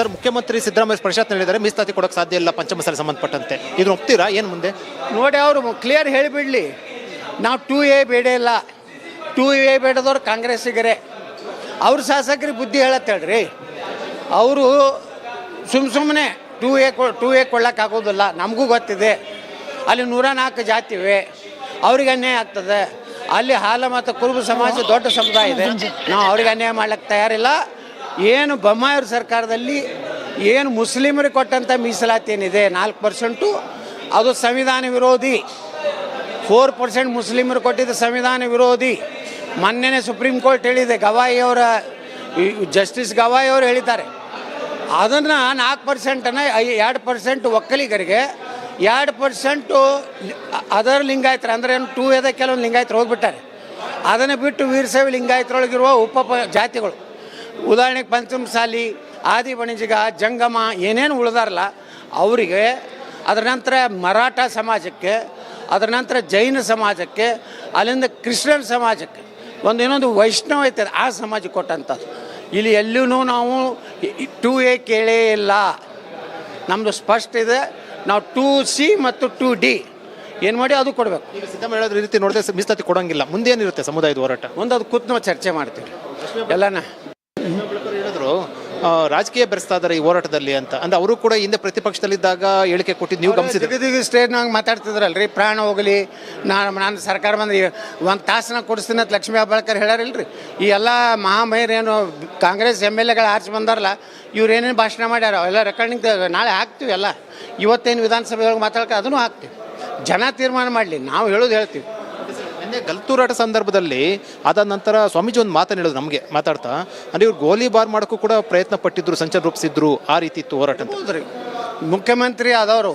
Sir, ಮುಖ್ಯಮಂತ್ರಿ ಸಿದ್ದರಾಮಯ್ಯ ಪ್ರಶಾಂತ್ ಹೇಳಿದ್ದಾರೆ ಮೀಸಲಾತಿ ಕೊಡೋಕೆ ಸಾಧ್ಯ ಇಲ್ಲ, ಪಂಚಮಸಾಲಿ ಸಂಬಂಧಪಟ್ಟಂತೆ. ಇದನ್ನು ಒಪ್ತೀರಾ? ಏನು ಮುಂದೆ? ನೋಡಿ ಅವರು ಕ್ಲಿಯರ್ ಹೇಳಿಬಿಡಲಿ. ನಾವು ಟೂ ಎ ಬೇಡ ಇಲ್ಲ. ಟೂ ಎ ಬೇಡದವ್ರು ಕಾಂಗ್ರೆಸ್ಸಿಗರೇ. ಅವ್ರ ಶಾಸಕರಿಗೆ ಬುದ್ಧಿ ಹೇಳತ್ತೆ ಹೇಳ್ರಿ. ಅವರು ಸುಮ್ಮ ಸುಮ್ಮನೆ ಟೂ ಎ ಕೊ ಟೂ ಎ ಕೊಡೋಕ್ಕಾಗೋದಿಲ್ಲ ನಮಗೂ ಗೊತ್ತಿದೆ. ಅಲ್ಲಿ ನೂರ ನಾಲ್ಕು ಜಾತಿವೆ ಅವ್ರಿಗೆ ಅನ್ಯಾಯ ಆಗ್ತದೆ. ಅಲ್ಲಿ ಹಾಲ ಮತ್ತು ಕುರುಬ ಸಮಾಜ ದೊಡ್ಡ ಸಮುದಾಯ ಇದೆ. ನಾವು ಅವ್ರಿಗೆ ಅನ್ಯಾಯ ಮಾಡ್ಲಿಕ್ಕೆ ತಯಾರಿಲ್ಲ. ಏನು ಬೊಮ್ಮಾಯವ್ರ ಸರ್ಕಾರದಲ್ಲಿ ಏನು ಮುಸ್ಲಿಮರಿಗೆ ಕೊಟ್ಟಂಥ ಮೀಸಲಾತಿ ಏನಿದೆ, ನಾಲ್ಕು ಪರ್ಸೆಂಟು ಅದು ಸಂವಿಧಾನ ವಿರೋಧಿ. ಫೋರ್ ಪರ್ಸೆಂಟ್ ಮುಸ್ಲಿಮರು ಕೊಟ್ಟಿದ್ದ ಸಂವಿಧಾನ ವಿರೋಧಿ. ಮೊನ್ನೆನೇ ಸುಪ್ರೀಂ ಕೋರ್ಟ್ ಹೇಳಿದೆ ಗವಾಯಿಯವರ ಜಸ್ಟಿಸ್ ಗವಾಯಿ ಅವರು ಹೇಳಿದ್ದಾರೆ. ಅದನ್ನು ನಾಲ್ಕು ಪರ್ಸೆಂಟನ್ನು ಎರಡು ಪರ್ಸೆಂಟ್ ಒಕ್ಕಲಿಗರಿಗೆ, ಎರಡು ಪರ್ಸೆಂಟು ಅದರ ಲಿಂಗಾಯತರು, ಅಂದರೆ ಟೂ ಎದ ಕೆಲವೊಂದು ಲಿಂಗಾಯತರು ಹೋಗ್ಬಿಟ್ಟಾರೆ. ಅದನ್ನು ಬಿಟ್ಟು ವೀರಶೈವ ಲಿಂಗಾಯತರೊಳಗಿರುವ ಉಪ ಜಾತಿಗಳು. ಉದಾಹರಣೆಗೆ ಪಂಚಮಸಾಲಿ ಆದಿ ವಣಿಜಿಗ ಜಂಗಮ ಏನೇನು ಉಳಿದಾರಲ್ಲ ಅವರಿಗೆ ಅದರ ನಂತರ ಮರಾಠ ಸಮಾಜಕ್ಕೆ ಅದರ ನಂತರ ಜೈನ ಸಮಾಜಕ್ಕೆ ಅಲ್ಲಿಂದ ಕ್ರಿಶ್ಚಿಯನ್ ಸಮಾಜಕ್ಕೆ ಒಂದು ಇನ್ನೊಂದು ವೈಷ್ಣವ ಐತೆ ಆ ಸಮಾಜಕ್ಕೆ ಕೊಟ್ಟಂಥದ್ದು. ಇಲ್ಲಿ ಎಲ್ಲೂ ನಾವು ಟೂ ಎ ಕೇಳೇ ಇಲ್ಲ. ನಮ್ಮದು ಸ್ಪಷ್ಟ ಇದೆ ನಾವು ಟೂ ಸಿ ಮತ್ತು ಟೂ ಡಿ. ಏನು ಮಾಡಿ ಅದು ಕೊಡಬೇಕು. ಈಗ ಸಿದ್ದರಾಮಯ್ಯ ಹೇಳೋದ್ರ ಈ ರೀತಿ ನೋಡಿದ್ರೆ ಮಿಸ್ತತಿ ಮೀಸಲಾತಿ ಕೊಡೋಂಗಿಲ್ಲ. ಮುಂದೆ ಏನಿರುತ್ತೆ ಸಮುದಾಯದ ಹೋರಾಟ? ಮುಂದೆ ಅದು ಕೂತ್ನ ನಾವು ಚರ್ಚೆ ಮಾಡ್ತೀವಿ. ಎಲ್ಲನ? ರಾಜಕೀಯ ಬೆರೆಸ್ತಾ ಇದ್ದಾರೆ ಈ ಹೋರಾಟದಲ್ಲಿ ಅಂತ. ಅಂದ್ರೆ ಅವರು ಕೂಡ ಹಿಂದೆ ಪ್ರತಿಪಕ್ಷದಲ್ಲಿದ್ದಾಗ ಹೇಳಿಕೆ ಕೊಟ್ಟಿದ್ದು ನೀವು ಗಮನಿಸಿದ್ರೆ? ಮಾತಾಡ್ತಿದ್ರಲ್ಲ ಸ್ಟೇಜ್ನಾಗ ಮಾತಾಡ್ತಿದ್ರಲ್ರಿ ಪ್ರಾಣ ಹೋಗಲಿ ನಾನು ನಾನು ಸರ್ಕಾರ ಬಂದು ಒಂದು ತಾಸನ ಕೊಡಿಸ್ತೀನಿ ಅಂತ ಲಕ್ಷ್ಮೀ ಹೆಬ್ಬಾಳ್ಕರ್ ಹೇಳಾರಿಲ್ರಿ ಈ ಎಲ್ಲ ಮಹಾಮಹಿರೇನು ಕಾಂಗ್ರೆಸ್ ಎಂ ಎಲ್ ಎಗಳು ಆರ್ಚಿ ಬಂದಾರಲ್ಲ ಇವ್ರು ಏನೇನು ಭಾಷಣ ಮಾಡ್ಯಾರ ಎಲ್ಲ ರೆಕಾರ್ಡಿಂಗ್ ನಾಳೆ ಹಾಕ್ತೀವಿ ಎಲ್ಲ. ಇವತ್ತೇನು ವಿಧಾನಸಭೆಯೊಳಗೆ ಮಾತಾಡ್ಕ ಅದನ್ನು ಹಾಕ್ತೀವಿ. ಜನ ತೀರ್ಮಾನ ಮಾಡಲಿ ನಾವು ಹೇಳೋದು ಹೇಳ್ತೀವಿ. ನಿನ್ನೆ ಗಲ್ತೂರಾಟ ಸಂದರ್ಭದಲ್ಲಿ ಅದಾದ ನಂತರ ಸ್ವಾಮೀಜಿ ಒಂದು ಮಾತನ್ನು ಹೇಳಿದ್ರು ನಮಗೆ, ಮಾತಾಡ್ತಾ. ಅಂದ್ರೆ ಇವ್ರು ಗೋಲಿ ಬಾರ್ ಮಾಡೋಕ್ಕೂ ಕೂಡ ಪ್ರಯತ್ನ ಪಟ್ಟಿದ್ರು ಸಂಚಾರ ರೂಪಿಸಿದ್ರು, ಆ ರೀತಿ ಇತ್ತು ಹೋರಾಟ ಮುಖ್ಯಮಂತ್ರಿ ಆದವರು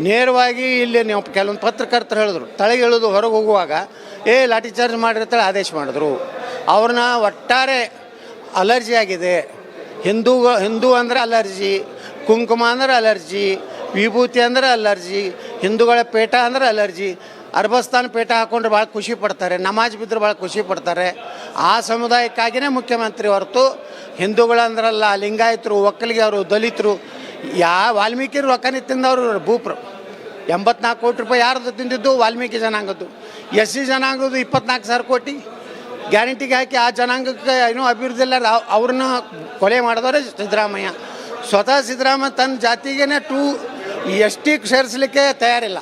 ನೇರವಾಗಿ ಇಲ್ಲಿ ನೀವು ಕೆಲವೊಂದು ಪತ್ರಕರ್ತರು ಹೇಳಿದ್ರು ತಳಗೆ ಇಳಿದು ಹೊರಗೆ ಹೋಗುವಾಗ, ಏ, ಲಾಠಿ ಚಾರ್ಜ್ ಮಾಡಿರ್ತೇಳಿ ಆದೇಶ ಮಾಡಿದ್ರು. ಅವ್ರನ್ನ ಒಟ್ಟಾರೆ ಅಲರ್ಜಿ ಆಗಿದೆ. ಹಿಂದೂ ಹಿಂದೂ ಅಂದ್ರೆ ಅಲರ್ಜಿ, ಕುಂಕುಮ ಅಂದ್ರೆ ಅಲರ್ಜಿ, ವಿಭೂತಿ ಅಂದ್ರೆ ಅಲರ್ಜಿ, ಹಿಂದೂಗಳ ಪೇಟ ಅಂದ್ರೆ ಅಲರ್ಜಿ ಅರ್ಬಸ್ತಾನ್ ಪೇಟ ಹಾಕೊಂಡ್ರೆ ಭಾಳ ಖುಷಿ ಪಡ್ತಾರೆ, ನಮಾಜ್ ಬಿದ್ದರೆ ಭಾಳ ಖುಷಿ ಪಡ್ತಾರೆ. ಆ ಸಮುದಾಯಕ್ಕಾಗಿಯೇ ಮುಖ್ಯಮಂತ್ರಿ ಹೊರತು ಹಿಂದೂಗಳಂದ್ರಲ್ಲ, ಲಿಂಗಾಯತರು ಒಕ್ಕಲಿಗೆ ದಲಿತರು, ಯಾ ವಾಲ್ಮೀಕಿರು ರೊಕ್ಕನೇ ತಿಂದವರು ಭೂಪ್ರು. ಎಂಬತ್ನಾಲ್ಕು ಕೋಟಿ ರೂಪಾಯಿ ಯಾರದ್ದು ತಿಂದಿದ್ದು? ವಾಲ್ಮೀಕಿ ಜನಾಂಗದ್ದು. ಎಸ್ ಸಿ ಜನಾಂಗದ್ದು ಇಪ್ಪತ್ನಾಲ್ಕು ಸಾವಿರ ಕೋಟಿ. ಗ್ಯಾರಂಟಿಗೆ ಹಾಕಿ ಆ ಜನಾಂಗಕ್ಕೆ ಏನೂ ಅಭಿವೃದ್ಧಿ ಇಲ್ಲ. ಅವ್- ಅವ್ರನ್ನ ಕೊಲೆ ಮಾಡಿದವರೇ ಸಿದ್ದರಾಮಯ್ಯ. ಸ್ವತಃ ಸಿದ್ದರಾಮಯ್ಯ ತನ್ನ ಜಾತಿಗೇನೆ ಟೂ ಎಸ್ ಟಿಗೆ ಸೇರಿಸ್ಲಿಕ್ಕೆ ತಯಾರಿಲ್ಲ.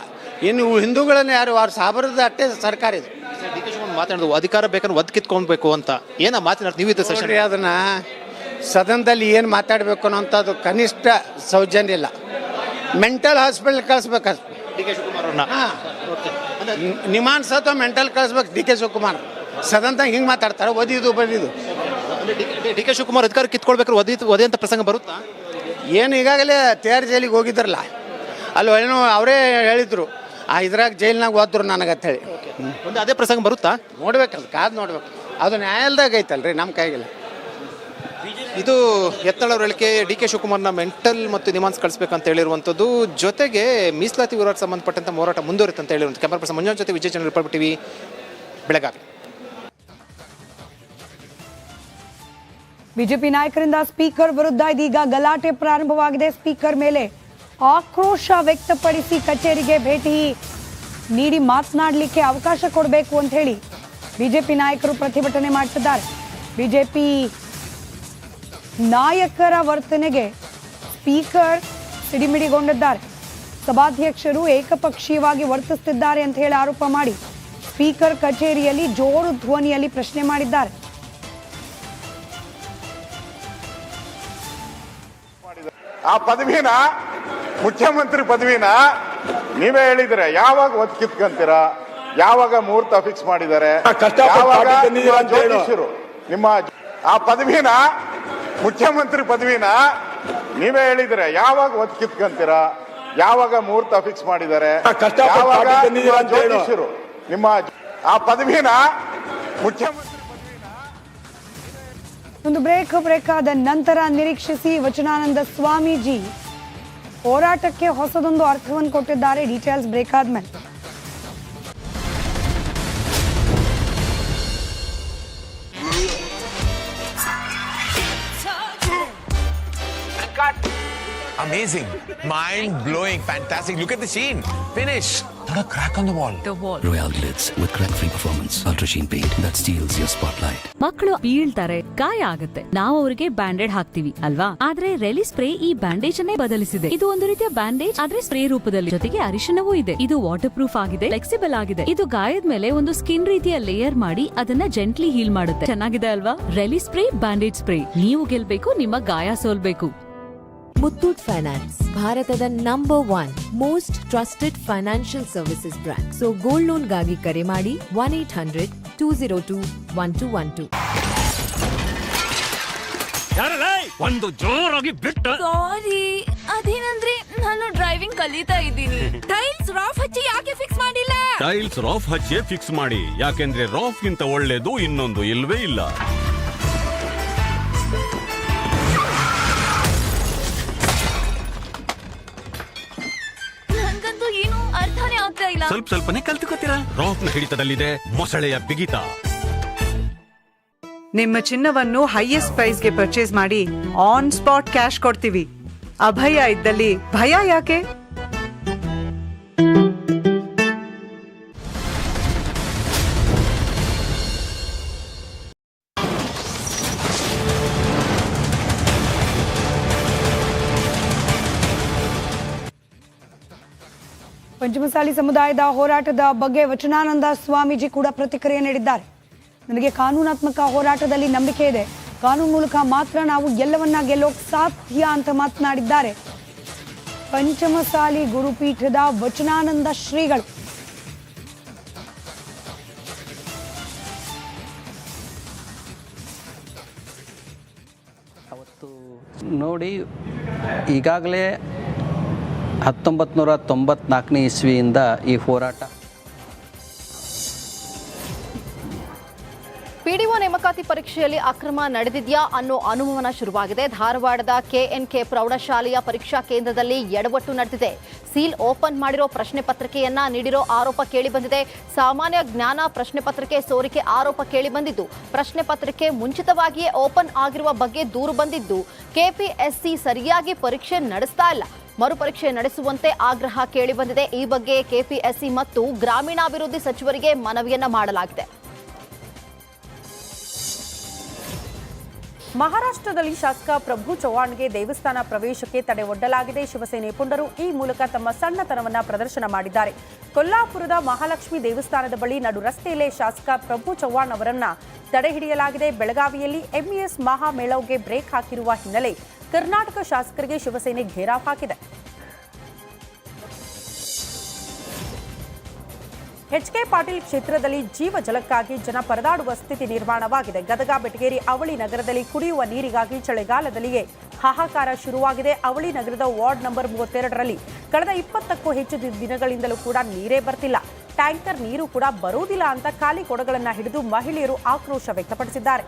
ಇನ್ನು ಹಿಂದೂಗಳನ್ನು ಯಾರು ಅವ್ರ ಸಾಬರದ ಅಟ್ಟೆ ಸರ್ಕಾರ ಇದು. ಡಿ ಕೆ ಶಿವಕುಮಾರ್ ಅಧಿಕಾರ ಬೇಕಂದ್ರೆ ಒದ್ ಕಿತ್ಕೊಳ್ಬೇಕು ಅಂತ. ಏನ ಮಾತಾಡ್ತೀವಿ ನೀವು ಇದ್ದ ಸೆಷನ್? ನೋಡ್ರಿ ಅದನ್ನ ಸದನದಲ್ಲಿ ಏನು ಮಾತಾಡಬೇಕು ಅನ್ನೋಂಥದ್ದು ಕನಿಷ್ಠ ಸೌಜನ್ಯ ಇಲ್ಲ. ಮೆಂಟಲ್ ಹಾಸ್ಪಿಟಲ್ ಕಳಿಸ್ಬೇಕು ಡಿ ಕೆ ಶಿವಕುಮಾರ್ ಅವ್ರನ್ನ? ನಿಮಾನ್ಸ್ ಅಥವಾ ಮೆಂಟಲ್ ಕಳಿಸ್ಬೇಕು ಡಿ ಕೆ ಶಿವಕುಮಾರ್. ಸದನದಾಗ ಹಿಂಗೆ ಮಾತಾಡ್ತಾರೆ ಒದಿದು ಬದಿದು ಡಿ ಕೆ ಶಿವಕುಮಾರ್ ಅಧಿಕಾರ ಕಿತ್ಕೊಳ್ಬೇಕು ಒದಿ ಒದೆ ಅಂತ ಪ್ರಸಂಗ ಬರುತ್ತಾ? ಏನು ಈಗಾಗಲೇ ತೇರ್ ಜೈಲಿಗೆ ಹೋಗಿದ್ರಲ್ಲ. ಅಲ್ಲಿ ಏನೋ ಅವರೇ ಹೇಳಿದ್ರು ಆ ಇದ್ರಾಗ ಜೈಲ್ನಾಗ ಓದ್ರು ನನಗೆ ಹೇಳಿ ಒಂದು ಅದೇ ಪ್ರಸಂಗ ಬರುತ್ತಾ? ನೋಡ್ಬೇಕಲ್ಲ ಕಾದು ನೋಡ್ಬೇಕು. ಅದು ನ್ಯಾಯಾಲಯದಾಗ ಐತಲ್ರಿ ನಮ್ಮ ಕೈಗಿಲ್ಲ. ಇದು ಎತ್ತಳ ಹೇಳಿಕೆ ಡಿ ಕೆ ಶಿವಕುಮಾರ್ನ ಮೆಂಟಲ್ ಮತ್ತು ನಿಮಾನ್ಸ್ ಕಳಿಸ್ಬೇಕಂತ ಹೇಳಿರುವಂಥದ್ದು ಜೊತೆಗೆ ಮೀಸಲಾತಿ ಹೋರಾಟ ಸಂಬಂಧಪಟ್ಟಂತ ಹೋರಾಟ ಮುಂದುವರಿತೆ ಅಂತ ಹೇಳಿರುವಂಥ ಕ್ಯಾಮರಾ ಪರ್ಸನ್ ಮಂಜುನಾಥ್ ಜೊತೆ Vijaya Chandra Republic TV Belagavi. BJP ನಾಯಕರಿಂದ ಸ್ಪೀಕರ್ ವಿರುದ್ಧ ಇದೀಗ ಗಲಾಟೆ ಪ್ರಾರಂಭವಾಗಿದೆ. ಸ್ಪೀಕರ್ ಮೇಲೆ ಆಕ್ರೋಶ ವ್ಯಕ್ತಪಡಿಸಿ ಕಚೇರಿಗೆ ಭೇಟಿ ನೀಡಿ ಮಾತನಾಡಲಿಕ್ಕೆ ಅವಕಾಶ ಕೊಡಬೇಕು ಅಂತ ಹೇಳಿ ಬಿಜೆಪಿ ನಾಯಕರು ಪ್ರತಿಭಟನೆ ಮಾಡ್ತಿದ್ದಾರೆ. ಬಿಜೆಪಿ ನಾಯಕರ ವರ್ತನೆಗೆ ಸ್ಪೀಕರ್ ಸಿಡಿಮಿಡಿಗೊಂಡಿದ್ದಾರೆ. ಸಭಾಧ್ಯಕ್ಷರು ಏಕಪಕ್ಷೀಯವಾಗಿ ವರ್ತಿಸುತ್ತಿದ್ದಾರೆ ಅಂತ ಹೇಳಿ ಆರೋಪ ಮಾಡಿ ಸ್ಪೀಕರ್ ಕಚೇರಿಯಲ್ಲಿ ಜೋರು ಧ್ವನಿಯಲ್ಲಿ ಪ್ರಶ್ನೆ ಮಾಡಿದ್ದಾರೆ. ಆ ಪದವಿನ ಮುಖ್ಯಮಂತ್ರಿ ಪದವಿನ ನೀವೇ ಹೇಳಿದ್ರೆ ಯಾವಾಗ ಒದ್ ಕಿತ್ಕಂತೀರ? ಯಾವಾಗ ಮುಹೂರ್ತ ಫಿಕ್ಸ್ ಮಾಡಿದ್ದಾರೆ? ಯಾವಾಗ ನಿಮ್ಮ ಅಂತ ಹೇಳು. ಜ್ಯೋತಿಷ್ಯರು ನಿಮ್ಮ ಆ ಪದವಿನ ಮುಖ್ಯಮಂತ್ರಿ ಪದವಿನ ನೀವೇ ಹೇಳಿದ್ರೆ ಯಾವಾಗ ಒದ್ ಕಿತ್ಕಂತೀರ? ಯಾವಾಗ ಮುಹೂರ್ತ ಫಿಕ್ಸ್ ಮಾಡಿದ್ದಾರೆ? ಯಾವಾಗ. ಜ್ಯೋತಿಷ್ಯರು ನಿಮ್ಮ ಆ ಪದವಿನ ಮುಖ್ಯಮಂತ್ರಿ ಒಂದು ಬ್ರೇಕ್ ಬ್ರೇಕ್ ಆದ ನಂತರ ನಿರೀಕ್ಷಿಸಿ ವಚನಾನಂದ ಸ್ವಾಮೀಜಿ. ಹೋರಾಟಕ್ಕೆ ಹೊಸದೊಂದು ಅರ್ಥವನ್ನು ಕೊಟ್ಟಿದ್ದಾರೆ ಡೀಟೇಲ್ಸ್ ಬ್ರೇಕ್ ಆದ್ಮೇಲೆ Amazing. Mind blowing. Fantastic. Look at the sheen. Finish. Not a crack on the wall. Royal Glitz with crack-free performance, ultra sheen paint that steals your spotlight. ಮಕ್ಕಳು ಬೀಳ್ತಾರೆ ಗಾಯ ಆಗುತ್ತೆ. ನಾವು ಅವರಿಗೆ ಬ್ಯಾಂಡೇಡ್ ಹಾಕ್ತಿವಿ ಅಲ್ವಾ? ಆದ್ರೆ ರೆಲಿ ಸ್ಪ್ರೇ ಈ ಬ್ಯಾಂಡೇಜ್ ಅನ್ನೇ ಬದಲಿಸಿದೆ. ಇದು ಒಂದು ರೀತಿಯ ಬ್ಯಾಂಡೇಜ್ ಆದ್ರೆ ಸ್ಪ್ರೇ ರೂಪದಲ್ಲಿ. ಜೊತೆಗೆ ಅರಿಶಿನವೂ ಇದೆ. ಇದು ವಾಟರ್ ಪ್ರೂಫ್ ಆಗಿದೆ ಫ್ಲೆಕ್ಸಿಬಲ್ ಆಗಿದೆ. ಇದು ಗಾಯದ ಮೇಲೆ ಒಂದು ಸ್ಕಿನ್ ರೀತಿಯ ಲೇಯರ್ ಮಾಡಿ ಅದನ್ನ ಜೆಂಟ್ಲಿ ಹೀಲ್ ಮಾಡುತ್ತೆ. ಚೆನ್ನಾಗಿದೆ ಅಲ್ವಾ? Really spray bandage spray. ನೀವು ಗೆಲ್ಬೇಕು ನಿಮ್ಮ ಗಾಯ ಸೋಲ್ಬೇಕು. ಮುತ್ತೂಟ್ ಫೈನಾನ್ಸ್ ಭಾರತದ number one most trusted financial services brand so gold ಲೋನ್ಗಾಗಿ ಕರೆ ಮಾಡಿ one eight hundred two zero two one two one two ಒಂದು ಜೋರಾಗಿ ಬಿಟ್ಟ. ಸಾರಿ ಅದೇನಂದ್ರೆ ನಾನು ಡ್ರೈವಿಂಗ್ ಕಲಿತಾ ಇದ್ದೀನಿ. ಟೈಲ್ಸ್ ರಾಫ್ ಹಚ್ಚಿ ಯಾಕೆ ಫಿಕ್ಸ್ ಮಾಡಿಲ್ಲ? ಟೈಲ್ಸ್ ರಾಫ್ ಹಚ್ಚಿ ಫಿಕ್ಸ್ ಮಾಡಿ. ಯಾಕೆಂದ್ರೆ ರಾಫ್ ಗಿಂತ ಒಳ್ಳೇದು ಇನ್ನೊಂದು ಇಲ್ವೇ ಇಲ್ಲ. ಅರ್ಥನೇ ಸ್ವಲ್ಪ ಸ್ವಲ್ಪನೇ ಕಲ್ತ್ಕೋತೀರಾ? ರಾಫ್ನ ಹಿಡಿತದಲ್ಲಿದೆ ಮೊಸಳೆಯ ಬಿಗಿತ. ನಿಮ್ಮ ಚಿನ್ನವನ್ನು ಹೈಯೆಸ್ಟ್ ಪ್ರೈಸ್ಗೆ ಪರ್ಚೇಸ್ ಮಾಡಿ ಆನ್ ಸ್ಪಾಟ್ ಕ್ಯಾಶ್ ಕೊಡ್ತೀವಿ. ಅಭಯ ಇದ್ದಲ್ಲಿ ಭಯ ಯಾಕೆ? ಪಂಚಮಸಾಲಿ ಸಮುದಾಯದ ಹೋರಾಟದ ಬಗ್ಗೆ ವಚನಾನಂದ ಸ್ವಾಮೀಜಿ ಕೂಡ ಪ್ರತಿಕ್ರಿಯೆ ನೀಡಿದ್ದಾರೆ. ನನಗೆ ಕಾನೂನಾತ್ಮಕ ಹೋರಾಟದಲ್ಲಿ ನಂಬಿಕೆ ಇದೆ. ಕಾನೂನು ಮೂಲಕ ಮಾತ್ರ ನಾವು ಎಲ್ಲವನ್ನ ಗೆಲ್ಲೋ ಸಾಧ್ಯ ಅಂತ ಮಾತನಾಡಿದ್ದಾರೆ. ಪಂಚಮಸಾಲಿ ಗುರುಪೀಠದ ವಚನಾನಂದ ಶ್ರೀಗಳು. ನೋಡಿ ಈಗಾಗಲೇ ಹತ್ತೊಂಬತ್ತು ನೂರ ತೊಂಬತ್ನಾಲ್ಕನೇ ಇಸ್ವಿಯಿಂದ ಈ ಹೋರಾಟ. ಪಿಡಿಒ ನೇಮಕಾತಿ ಪರೀಕ್ಷೆಯಲ್ಲಿ ಅಕ್ರಮ ನಡೆದಿದೆಯಾ ಅನ್ನೋ ಅನುಮಾನ ಶುರುವಾಗಿದೆ. ಧಾರವಾಡದ ಕೆಎನ್ಕೆ ಪ್ರೌಢಶಾಲೆಯ ಪರೀಕ್ಷಾ ಕೇಂದ್ರದಲ್ಲಿ ಎಡವಟ್ಟು ನಡೆದಿದೆ. ಸೀಲ್ ಓಪನ್ ಮಾಡಿರೋ ಪ್ರಶ್ನೆ ಪತ್ರಿಕೆಯನ್ನ ನೀಡಿರೋ ಆರೋಪ ಕೇಳಿಬಂದಿದೆ ಸಾಮಾನ್ಯ ಜ್ಞಾನ ಪ್ರಶ್ನೆ ಪತ್ರಿಕೆ ಸೋರಿಕೆ ಆರೋಪ ಕೇಳಿಬಂದಿದ್ದು ಪ್ರಶ್ನೆ ಪತ್ರಿಕೆ ಮುಂಚಿತವಾಗಿಯೇ ಓಪನ್ ಆಗಿರುವ ಬಗ್ಗೆ ದೂರು ಬಂದಿದ್ದು. ಕೆಪಿಎಸ್ಸಿ ಸರಿಯಾಗಿ ಪರೀಕ್ಷೆ ನಡೆಸ್ತಾ ಇಲ್ಲ. ಮರುಪರೀಕ್ಷೆ ನಡೆಸುವಂತೆ ಆಗ್ರಹ ಕೇಳಿಬಂದಿದೆ ಈ ಬಗ್ಗೆ ಕೆಪಿಎಸ್ಸಿ ಮತ್ತು ಗ್ರಾಮೀಣಾಭಿವೃದ್ಧಿ ಸಚಿವರಿಗೆ ಮನವಿಯನ್ನ ಮಾಡಲಾಗಿದೆ. ಮಹಾರಾಷ್ಟ್ರದಲ್ಲಿ ಶಾಸಕ ಪ್ರಭು ಚವ್ಹಾಣ್ಗೆ ದೇವಸ್ಥಾನ ಪ್ರವೇಶಕ್ಕೆ ತಡೆ ಒಡ್ಡಲಾಗಿದೆ. ಶಿವಸೇನೆ ಪುಂಡರು ಈ ಮೂಲಕ ತಮ್ಮ ಸಣ್ಣತನವನ್ನ ಪ್ರದರ್ಶನ ಮಾಡಿದ್ದಾರೆ. ಕೊಲ್ಲಾಪುರದ ಮಹಾಲಕ್ಷ್ಮಿ ದೇವಸ್ಥಾನದ ಬಳಿ ನಡು ರಸ್ತೆಯಲ್ಲೇ ಶಾಸಕ ಪ್ರಭು ಚವ್ಹಾಣ್ ಅವರನ್ನ ತಡೆ ಹಿಡಿಯಲಾಗಿದೆ. ಬೆಳಗಾವಿಯಲ್ಲಿ ಎಂಇಎಸ್ ಮಹಾಮೇಳವ್ಗೆ ಬ್ರೇಕ್ ಹಾಕಿರುವ ಹಿನ್ನೆಲೆ ಕರ್ನಾಟಕ ಶಾಸಕರಿಗೆ ಶಿವಸೇನೆ ಘೇರಾವ್ ಹಾಕಿದೆ. ಎಚ್ ಕೆ ಪಾಟೀಲ್ ಕ್ಷೇತ್ರದಲ್ಲಿ ಜೀವ ಜಲಕ್ಕಾಗಿ ಜನ ಪರದಾಡುವ ಸ್ಥಿತಿ ನಿರ್ಮಾಣವಾಗಿದೆ. ಗದಗ, ಬೆಟಗೇರಿ, ಅವಳಿ ನಗರದಲ್ಲಿ ಕುಡಿಯುವ ನೀರಿಗಾಗಿ ಚಳಿಗಾಲದಲ್ಲಿಯೇ ಹಾಹಾಕಾರ ಶುರುವಾಗಿದೆ. ಅವಳಿ ನಗರದ ವಾರ್ಡ್ ನಂಬರ್ ಮೂವತ್ತೆರಡರಲ್ಲಿ ಕಳೆದ ಇಪ್ಪತ್ತಕ್ಕೂ ಹೆಚ್ಚು ದಿನಗಳಿಂದಲೂ ಕೂಡ ನೀರೇ ಬರ್ತಿಲ್ಲ. ಟ್ಯಾಂಕರ್ ನೀರು ಕೂಡ ಬರುವುದಿಲ್ಲ ಅಂತ ಖಾಲಿ ಕೊಡಗಳನ್ನು ಹಿಡಿದು ಮಹಿಳೆಯರು ಆಕ್ರೋಶ ವ್ಯಕ್ತಪಡಿಸಿದ್ದಾರೆ.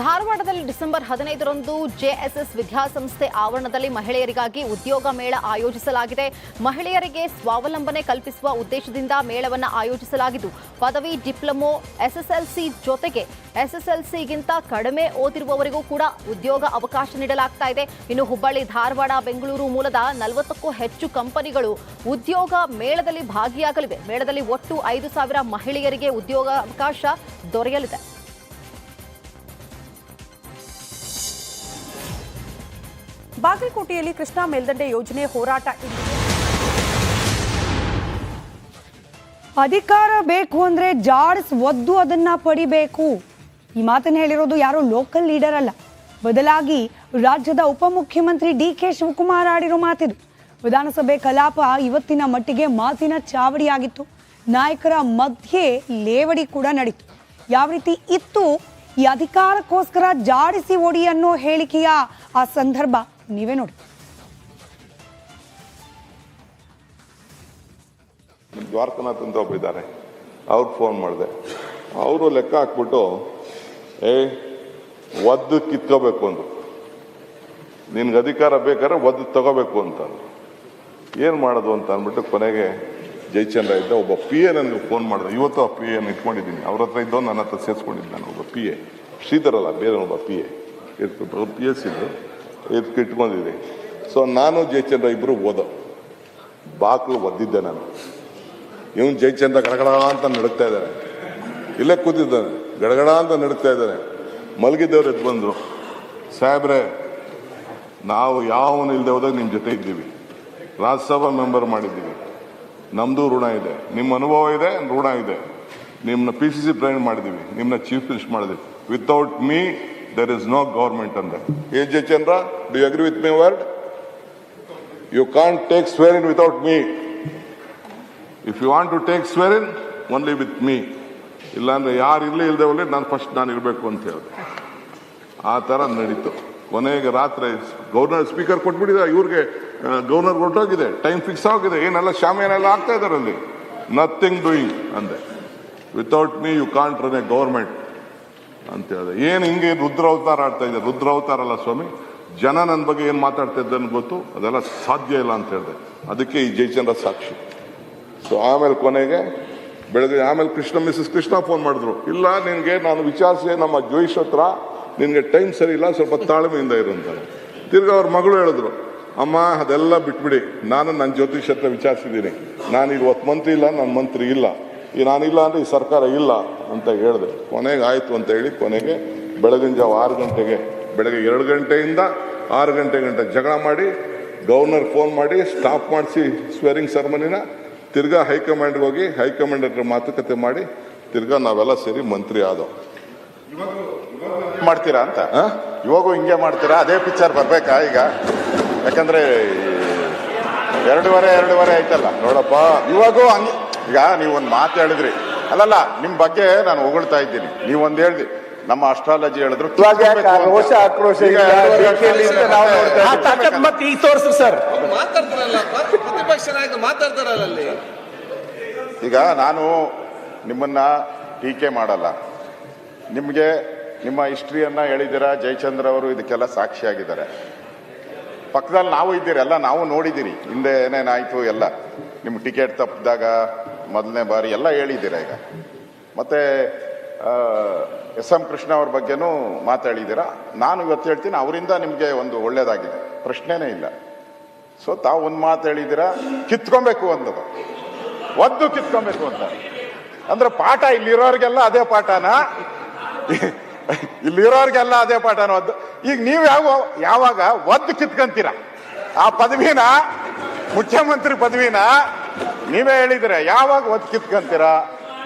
ಧಾರವಾಡದಲ್ಲಿ ಡಿಸೆಂಬರ್ ಹದಿನೈದರಂದು ಜೆಎಸ್ಎಸ್ ವಿದ್ಯಾಸಂಸ್ಥೆ ಆವರಣದಲ್ಲಿ ಮಹಿಳೆಯರಿಗಾಗಿ ಉದ್ಯೋಗ ಮೇಳ ಆಯೋಜಿಸಲಾಗಿದೆ. ಮಹಿಳೆಯರಿಗೆ ಸ್ವಾವಲಂಬನೆ ಕಲ್ಪಿಸುವ ಉದ್ದೇಶದಿಂದ ಮೇಳವನ್ನು ಆಯೋಜಿಸಲಾಗಿದ್ದು, ಪದವಿ, ಡಿಪ್ಲೊಮೊ, ಎಸ್ಎಸ್ಎಲ್ಸಿ ಜೊತೆಗೆ ಎಸ್ಎಸ್ಎಲ್ಸಿಗಿಂತ ಕಡಿಮೆ ಓದಿರುವವರಿಗೂ ಕೂಡ ಉದ್ಯೋಗ ಅವಕಾಶ ನೀಡಲಾಗ್ತಾ ಇದೆ. ಇನ್ನು ಹುಬ್ಬಳ್ಳಿ, ಧಾರವಾಡ, ಬೆಂಗಳೂರು ಮೂಲದ ನಲವತ್ತಕ್ಕೂ ಹೆಚ್ಚು ಕಂಪನಿಗಳು ಉದ್ಯೋಗ ಮೇಳದಲ್ಲಿ ಭಾಗಿಯಾಗಲಿವೆ. ಮೇಳದಲ್ಲಿ ಒಟ್ಟು ಐದು ಸಾವಿರ ಮಹಿಳೆಯರಿಗೆ ಉದ್ಯೋಗ ಅವಕಾಶ ದೊರೆಯಲಿದೆ. ಬಾಗಲಕೋಟೆಯಲ್ಲಿ ಕೃಷ್ಣಾ ಮೇಲ್ದಂಡೆ ಯೋಜನೆ ಹೋರಾಟ ಅಧಿಕಾರ ಬೇಕು ಅಂದ್ರೆ ಜಾಡ್ಸ್ ಒದ್ದು ಅದನ್ನ ಪಡಿಬೇಕು. ಈ ಮಾತನ್ನ ಹೇಳಿರೋದು ಯಾರು ಲೋಕಲ್ ಲೀಡರ್ ಅಲ್ಲ. ಬದಲಾಗಿ ರಾಜ್ಯದ ಉಪಮುಖ್ಯಮಂತ್ರಿ ಡಿ ಕೆ ಶಿವಕುಮಾರ್ ಆಡಿರೋ ಮಾತಿದು. ವಿಧಾನಸಭೆ ಕಲಾಪ ಇವತ್ತಿನ ಮಟ್ಟಿಗೆ ಮಾತಿನ ಚಾವಡಿಯಾಗಿತ್ತು. ನಾಯಕರ ಮಧ್ಯೆ ಲೇವಡಿ ಕೂಡ ನಡೀತು. ಯಾವ ರೀತಿ ಇತ್ತು? ಈ ಅಧಿಕಾರಕ್ಕೋಸ್ಕರ ಜಾಡಿಸಿ ಓಡಿ ಅನ್ನೋ ಹೇಳಿಕೆಯ ಆ ಸಂದರ್ಭ. ನೀವೇ ನೋಡಿ. ದ್ವಾರಕನಾಥ್ ಅಂತ ಒಬ್ಬ ಇದ್ದಾರೆ. ಅವ್ರಿಗೆ ಫೋನ್ ಮಾಡಿದೆ. ಅವರು ಲೆಕ್ಕ ಹಾಕ್ಬಿಟ್ಟು, ಏ, ಒದ್ದು ಕಿತ್ಕೋಬೇಕು ಅಂದ್ರು. ನಿನ್ಗೆ ಅಧಿಕಾರ ಬೇಕಾದ್ರೆ ಒದ್ದು ತಗೋಬೇಕು ಅಂತ ಏನು ಮಾಡೋದು ಅಂತ ಅಂದ್ಬಿಟ್ಟು ಕೊನೆಗೆ ಜಯಚಂದ್ರ ಇದ್ದ ಒಬ್ಬ ಪಿ ಎ ನನಗೆ ಫೋನ್ ಮಾಡಿದೆ. ಇವತ್ತು ಆ ಪಿ ಎನ್ ಇಟ್ಕೊಂಡಿದ್ದೀನಿ. ಅವ್ರ ಹತ್ರ ಇದ್ದೋ ನನ್ನ ಹತ್ರ ಸೇರಿಸ್ಕೊಂಡಿದ್ದೆ ನಾನು ಒಬ್ಬ ಪಿ ಎ ಶ್ರೀಧರಲ್ಲ ಬೇರೆ ಒಬ್ಬ ಪಿ ಎ ಇರ್ತು ಪಿ ಎಸ್ ಇದ್ದು ಇದಕ್ಕೆ ಇಟ್ಕೊಂಡಿದ್ದೀನಿ ಸೊ ನಾನು ಜಯಚಂದ್ರ ಇಬ್ಬರು ಓದೋ. ಬಾಕ್ಲು ಒದ್ದಿದ್ದೆ ನಾನು. ಇವನು ಜಯಚಂದ್ರ ಗಡಗಡ ಅಂತ ನಡುಗ್ತಾ ಇದ್ದಾನೆ ಇಲ್ಲೇ ಕೂತಿದ್ದಾನೆ. ಗಡಗಡ ಅಂತ ನಡುಗ್ತಾ ಇದ್ದಾನೆ ಮಲಗಿದ್ದವ್ರು ಎದ್ದು ಬಂದರು. ಸಾಹೇಬ್ರೆ, ನಾವು ಯಾವನು ಇಲ್ಲದೆ ಹೋದಾಗ ನಿಮ್ಮ ಜೊತೆ ಇದ್ದೀವಿ. ರಾಜ್ಯಸಭಾ ಮೆಂಬರ್ ಮಾಡಿದ್ದೀವಿ. ನಮ್ಮದು ಋಣ ಇದೆ. ನಿಮ್ಮ ಅನುಭವ ಇದೆ, ಋಣ ಇದೆ. ನಿಮ್ಮನ್ನ ಪಿ ಸಿ ಸಿ ಪ್ರೈನ್ ಮಾಡಿದ್ದೀವಿ. ನಿಮ್ಮನ್ನ ಚೀಫ್ ಮಿನಿಸ್ಟರ್ ಮಾಡಿದ್ವಿ without me there is no government on that. A.J. Chandra, do agree with with word you can't can't take in without me if you want to take swearing, in with me ಇಲ್ಲಾಂದ್ರೆ ಯಾರು ಇರಲಿ ಇಲ್ಲದೆ ನಾನು first ನಾನು ಇರಬೇಕು ಅಂತ ಹೇಳಿದೆ. ಆ ಥರ ನಡೀತು. ಕೊನೆಗೆ ರಾತ್ರಿ ಗವರ್ನರ್ ಸ್ಪೀಕರ್ ಕೊಟ್ಬಿಟ್ಟಿದ್ದಾರೆ ಇವ್ರಿಗೆ ಗವರ್ನರ್ ಕೊಟ್ಟೋಗಿದೆ ಟೈಮ್ ಫಿಕ್ಸ್ ಆಗಿದೆ ಏನೆಲ್ಲ ಶಾಮಿಯಾನೆಲ್ಲ ಆಗ್ತಾ ಇದ್ದಾರೆ ಅಲ್ಲಿ ನಥಿಂಗ್ ಡೂಯಿಂಗ್ ಅಂದೆ. Without me you can't run a government ಅಂತ ಹೇಳಿದೆ. ಏನು ಹಿಂಗೆ ರುದ್ರ ಅವತಾರ ಆಡ್ತಾ ರುದ್ರ ಅವತಾರ ಅಲ್ಲ ಸ್ವಾಮಿ, ಜನ ನನ್ನ ಬಗ್ಗೆ ಏನು ಮಾತಾಡ್ತಾ ಇದ್ದಾನೆ ಗೊತ್ತು, ಅದೆಲ್ಲ ಸಾಧ್ಯ ಇಲ್ಲ ಅಂತ ಹೇಳಿದೆ. ಅದಕ್ಕೆ ಈ ಜಯಚಂದ್ರ ಸಾಕ್ಷಿ. ಸೊ ಆಮೇಲೆ ಕೊನೆಗೆ ಬೆಳಗ್ಗೆ, ಆಮೇಲೆ ಕೃಷ್ಣ ಮಿಸಸ್ ಕೃಷ್ಣ ಫೋನ್ ಮಾಡಿದ್ರು. ಇಲ್ಲ, ನಿನಗೆ ನಾನು ವಿಚಾರಿಸಿ ನಮ್ಮ ಜೋಯಿಸ್ ಹತ್ರ ನಿನಗೆ ಟೈಮ್ ಸರಿ ಇಲ್ಲ, ಸ್ವಲ್ಪ ತಾಳ್ಮೆಯಿಂದ ಇರು ಅಂತಾರೆ ತಿರ್ಗಾ ಅವ್ರ ಮಗಳು ಹೇಳಿದ್ರು, ಅಮ್ಮ, ಅದೆಲ್ಲ ಬಿಟ್ಬಿಡಿ. ನಾನು ನನ್ನ ಜ್ಯೋತಿಷ್ ಹತ್ರ ವಿಚಾರಿಸಿದ್ದೀನಿ. ನಾನು ಈಗ ಮಂತ್ರಿ ಇಲ್ಲ ನನ್ನ ಮಂತ್ರಿ ಇಲ್ಲ. ಈ ನಾನಿಲ್ಲ ಅಂದ್ರೆ ಈ ಸರ್ಕಾರ ಇಲ್ಲ ಅಂತ ಹೇಳಿದೆ. ಕೊನೆಗೆ ಆಯ್ತು ಅಂತ ಹೇಳಿ ಕೊನೆಗೆ ಬೆಳಗಿನ ಜಾವ ಆರು ಗಂಟೆಗೆ ಬೆಳಗ್ಗೆ ಎರಡು ಗಂಟೆಯಿಂದ ಆರು ಗಂಟೆ ಗಂಟೆ ಜಗಳ ಮಾಡಿ ಗವರ್ನರ್ ಫೋನ್ ಮಾಡಿ ಸ್ಟಾಪ್ ಮಾಡಿಸಿ ಸ್ವೇರಿಂಗ್ ಸೆರೆಮನಿನ ತಿರ್ಗಾ ಹೈಕಮಾಂಡ್ಗೆ ಹೋಗಿ ಹೈಕಮಾಂಡ್ ಹತ್ರ ಮಾತುಕತೆ ಮಾಡಿ ತಿರ್ಗಾ ನಾವೆಲ್ಲ ಸೇರಿ ಮಂತ್ರಿ ಆದೋ. ಮಾಡ್ತೀರಾ ಅಂತ? ಇವಾಗೂ ಹಿಂಗೆ ಮಾಡ್ತೀರಾ? ಅದೇ ಪಿಕ್ಚರ್ ಬರಬೇಕಾ ಈಗ? ಯಾಕಂದ್ರೆ ಎರಡೂವರೆ ಎರಡೂವರೆ ಆಯ್ತಲ್ಲ. ನೋಡಪ್ಪ. ಇವಾಗೂ ಹಂಗೆ ಈಗ ನೀವು ಒಂದು ಮಾತು ಹೇಳಿದ್ರಿ. ಅಲ್ಲಲ್ಲ ನಿಮ್ ಬಗ್ಗೆ ನಾನು ಹೊಗಳ್ತಾ ಇದ್ದೀನಿ. ನೀವು ಹೇಳಿದ್ರಿ ಹೇಳ್ದಿ ನಮ್ಮ ಅಸ್ಟ್ರಾಲಜಿ ಹೇಳಿದ್ರು ರೋಷ ಆಕ್ರೋಶ ಈಗ ಮತ್ತೆ ತೋರಿಸ್ರಿ ಸರ್ ಪ್ರತಿಪಕ್ಷ ನಾಯಕ ಮಾತಾಡ್ತಾರಲ್ಲ ಅಲ್ಲಿ. ಈಗ ನಾನು ನಿಮ್ಮನ್ನ ಟೀಕೆ ಮಾಡಲ್ಲ. ನಿಮಗೆ ನಿಮ್ಮ ಹಿಸ್ಟ್ರಿಯನ್ನ ಹೇಳಿದ್ದೀರಾ? ಜಯಚಂದ್ರ ಅವರು ಇದಕ್ಕೆಲ್ಲ ಸಾಕ್ಷಿಯಾಗಿದ್ದಾರೆ. ಪಕ್ಕದಲ್ಲಿ ನಾವು ಇದ್ದೀರಿ ಎಲ್ಲ ನಾವು ನೋಡಿದ್ದೀರಿ. ಹಿಂದೆ ಏನೇನಾಯಿತು ಎಲ್ಲ. ನಿಮ್ಮ ಟಿಕೆಟ್ ತಪ್ಪಿದಾಗ ಮೊದಲನೇ ಬಾರಿ ಎಲ್ಲ ಹೇಳಿದ್ದೀರಾ ಈಗ? ಮತ್ತೆ ಎಸ್ ಎಂ ಕೃಷ್ಣ ಅವ್ರ ಬಗ್ಗೆನೂ ಮಾತಾಡಿದ್ದೀರಾ? ನಾನು ಇವತ್ತು ಹೇಳ್ತೀನಿ, ಅವರಿಂದ ನಿಮಗೆ ಒಂದು ಒಳ್ಳೇದಾಗಿದೆ. ಪ್ರಶ್ನೆನೇ ಇಲ್ಲ. ಸೊ ತಾವು ಒಂದು ಮಾತು ಹೇಳಿದ್ದೀರಾ? ಕಿತ್ಕೊಬೇಕು ಅಂದದು ಒದ್ದು ಕಿತ್ಕೊಬೇಕು ಅಂತ. ಅಂದ್ರೆ ಪಾಠ ಇಲ್ಲಿರೋರಿಗೆಲ್ಲ ಅದೇ ಪಾಠನ? ಇಲ್ಲಿರೋರಿಗೆಲ್ಲ ಅದೇ ಪಾಠನ ಒದ್ದು? ಈಗ ನೀವು ಯಾವ, ಯಾವಾಗ ಒದ್ದು ಕಿತ್ಕೊಂತೀರ? ಆ ಪದವಿನ? ಮುಖ್ಯಮಂತ್ರಿ ಪದವಿನ? ನೀವೇ ಹೇಳಿದ್ರೆ ಯಾವಾಗ ಒದ್ದು ಕಿತ್ಕೊಂತೀರಾ?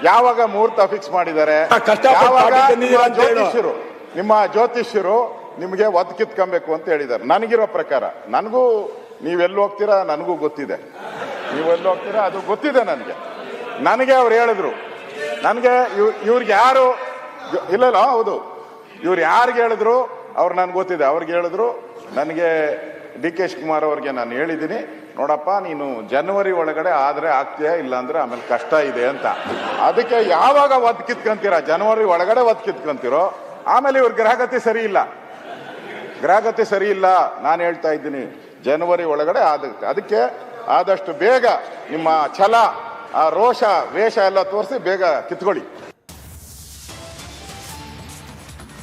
ಯಾವಾಗ ಮುಹೂರ್ತ ಫಿಕ್ಸ್ ಮಾಡಿದ್ದಾರೆ? ಯಾವಾಗ ನಿಮ್ಮ ಜ್ಯೋತಿಷ್ಯರು ನಿಮ್ಮ ಜ್ಯೋತಿಷ್ಯರು ನಿಮಗೆ ಒದ್ ಕಿತ್ಕೊಬೇಕು ಅಂತ ಹೇಳಿದ್ದಾರೆ. ನನಗಿರೋ ಪ್ರಕಾರ ನನಗೂ ನೀವೆಲ್ಲಿ ಹೋಗ್ತೀರಾ? ನನಗೂ ಗೊತ್ತಿದೆ. ನೀವು ಎಲ್ಲಿ ಹೋಗ್ತೀರಾ? ಅದು ಗೊತ್ತಿದೆ ನನಗೆ. ನನಗೆ ಅವ್ರು ಹೇಳಿದ್ರು. ನನಗೆ ಇವ್ ಇವ್ರಿಗೆ ಯಾರು ಇಲ್ಲ ಇಲ್ಲ ಹೌದು. ಇವ್ರು ಯಾರಿಗೆ ಹೇಳಿದ್ರು? ಅವ್ರು ನನ್ಗೆ ಗೊತ್ತಿದೆ. ಅವ್ರಿಗೆ ಹೇಳಿದ್ರು. ನನಗೆ ಡಿ ಕೆ ಶಿವಕುಮಾರ್ ಅವ್ರಿಗೆ ನಾನು ಹೇಳಿದ್ದೀನಿ. ನೋಡಪ್ಪ, ನೀನು ಜನವರಿ ಒಳಗಡೆ ಆದ್ರೆ ಆಗ್ತೀಯಾ ಇಲ್ಲ ಅಂದ್ರೆ ಆಮೇಲೆ ಕಷ್ಟ ಇದೆ ಅಂತ. ಅದಕ್ಕೆ ಯಾವಾಗ ಒದ್ ಕಿತ್ಕೊಂತೀರ? ಜನವರಿ ಒಳಗಡೆ ಒದ್ ಕಿತ್ಕೊಂತೀರೋ? ಆಮೇಲೆ ಇವ್ರ ಗ್ರಹಗತಿ ಸರಿ ಇಲ್ಲ. ಗ್ರಹಗತಿ ಸರಿ ಇಲ್ಲ, ನಾನು ಹೇಳ್ತಾ ಇದ್ದೀನಿ. ಜನವರಿ ಒಳಗಡೆ ಆದ, ಅದಕ್ಕೆ ಆದಷ್ಟು ಬೇಗ ನಿಮ್ಮ ಛಲ, ಆ ರೋಷ, ವೇಷ ಎಲ್ಲ ತೋರಿಸಿ ಬೇಗ ಕಿತ್ಕೊಳ್ಳಿ.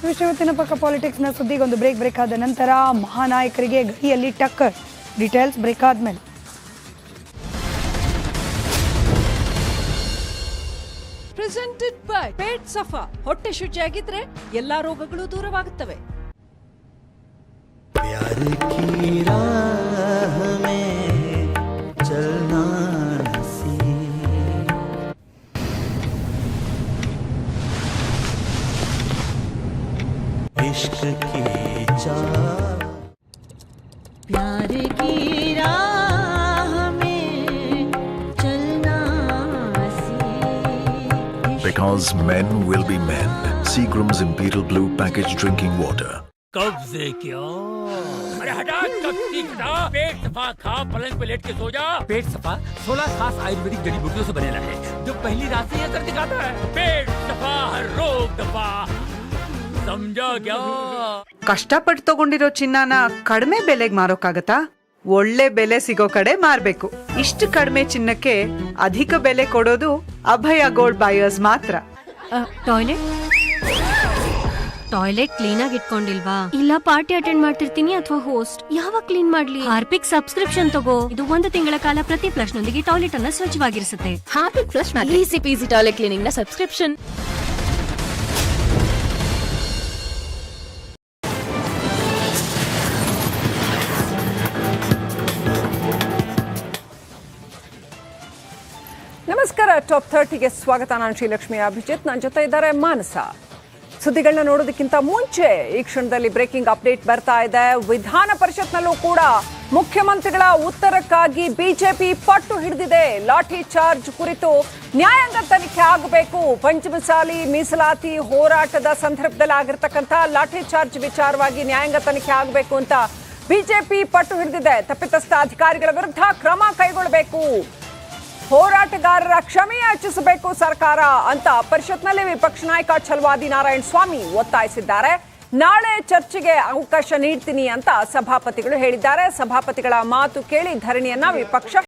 ವಿಶ್ವವತ್ತಿನ ಪಕ್ಕ ಪಾಲಿಟಿಕ್ಸ್ನ ಸುದ್ದಿಗೊಂದು ಬ್ರೇಕ್ ಬ್ರೇಕ್ ಆದ ನಂತರ ಮಹಾನಾಯಕರಿಗೆ ಗಡಿಯಲ್ಲಿ ಟಕ್ಕರ್ ಡೀಟೇಲ್ಸ್ ಬ್ರೇಕ್ ಆದ್ಮೇಲೆ. ಪ್ರೆಸೆಂಟೆಡ್ ಬೈ ಪೇಟ್ ಸಫಾ ಹೊಟ್ಟೆ ಶುಚಿಯಾಗಿದ್ರೆ ಎಲ್ಲಾ ರೋಗಗಳು ದೂರವಾಗುತ್ತವೆ. Because men will be men. Seagram's Imperial Blue packaged drinking water. कब्जे क्या अरे हटा कब्जी हटा पेट सफा खा पलंग पे लेट के सो जा पेट सफा सोलह खास आयुर्वेदिक जड़ी बूटियों से बनेला है जो पहली रात से ही असर दिखाता है पेट सफा हर रोग दफा समझा क्या ಕಷ್ಟಪಟ್ಟು ತಗೊಂಡಿರೋ ಚಿನ್ನನ ಕಡಿಮೆ ಬೆಲೆಗೆ ಮಾರೋಕ್ಕಾಗತ್ತಾ ಒಳ್ಳೆ ಬೆಲೆ ಸಿಗೋ ಕಡೆ ಮಾರ್ಬೇಕು. ಇಷ್ಟು ಕಡಿಮೆ ಚಿನ್ನಕ್ಕೆ ಅಧಿಕ ಬೆಲೆ ಕೊಡೋದು ಅಭಯ ಗೋಲ್ಡ್ ಬಾಯರ್ಸ್ ಮಾತ್ರ. ಟಾಯ್ಲೆಟ್ ಟಾಯ್ಲೆಟ್ ಕ್ಲೀನ್ ಆಗಿ ಇಟ್ಕೊಂಡಿಲ್ವಾ? ಇಲ್ಲ ಪಾರ್ಟಿ ಅಟೆಂಡ್ ಮಾಡ್ತಿರ್ತೀನಿ ಅಥವಾ ಹೋಸ್ಟ್ ಯಾವಾಗ ಕ್ಲೀನ್ ಮಾಡ್ಲಿ? ಹಾರ್ಪಿಕ್ ಸಬ್ಸ್ಕ್ರಿಪ್ಷನ್ ತಗೋ. ಇದು ಒಂದು ತಿಂಗಳ ಕಾಲ ಪ್ರತಿ ಫ್ಲಶ್ ನೊಂದಿಗೆ ಟಾಯ್ಲೆಟ್ ಅನ್ನ ಸ್ವಚ್ಛವಾಗಿರಿಸುತ್ತೆ. Harpic flush easy peasy toilet ಕ್ಲೀನಿಂಗ್ನ subscription top ಥರ್ಟಿಗೆ ಸ್ವಾಗತ. ನಾನು ಶ್ರೀಲಕ್ಷ್ಮಿ ಅಭಿಜಿತ್. ನನ್ನ ಜೊತೆ ಇದ್ದಾರೆ ಮಾನಸ. ಸುದ್ದಿಗಳನ್ನ ನೋಡೋದಕ್ಕಿಂತ ಮುಂಚೆ ಈ ಕ್ಷಣದಲ್ಲಿ ಬ್ರೇಕಿಂಗ್ ಅಪ್ಡೇಟ್ ಬರ್ತಾ ಇದೆ. ವಿಧಾನ ಪರಿಷತ್ನಲ್ಲೂ ಕೂಡ ಮುಖ್ಯಮಂತ್ರಿಗಳ ಉತ್ತರಕ್ಕಾಗಿ ಬಿಜೆಪಿ ಪಟ್ಟು ಹಿಡಿದಿದೆ. ಲಾಠಿ ಚಾರ್ಜ್ ಕುರಿತು ನ್ಯಾಯಾಂಗ ತನಿಖೆ ಆಗಬೇಕು. ಪಂಚಮಸಾಲಿ ಮೀಸಲಾತಿ ಹೋರಾಟದ ಸಂದರ್ಭದಲ್ಲಿ ಆಗಿರ್ತಕ್ಕಂಥ ಲಾಠಿ ಚಾರ್ಜ್ ವಿಚಾರವಾಗಿ ನ್ಯಾಯಾಂಗ ತನಿಖೆ ಆಗಬೇಕು ಅಂತ ಬಿಜೆಪಿ ಪಟ್ಟು ಹಿಡಿದಿದೆ. ತಪ್ಪಿತಸ್ಥ ಅಧಿಕಾರಿಗಳ ವಿರುದ್ಧ ಕ್ರಮ ಕೈಗೊಳ್ಳಬೇಕು. ಹೋರಾಟಗಾರರ ಕ್ಷಮೆ ಯಾಚಿಸಬೇಕು ಸರ್ಕಾರ ಅಂತ ಪರಿಷತ್ನಲ್ಲಿ ವಿಪಕ್ಷ ನಾಯಕ ಛಲವಾದಿ ನಾರಾಯಣ ಸ್ವಾಮಿ ಒತ್ತಾಯಿಸಿದ್ದಾರೆ. ನಾಳೆ ಚರ್ಚೆಗೆ ಅವಕಾಶ ನೀಡ್ತೀನಿ ಅಂತ ಸಭಾಪತಿಗಳು ಹೇಳಿದ್ದಾರೆ. ಸಭಾಪತಿಗಳ ಮಾತು ಕೇಳಿ ಧರಣಿಯನ್ನ ವಿಪಕ್ಷ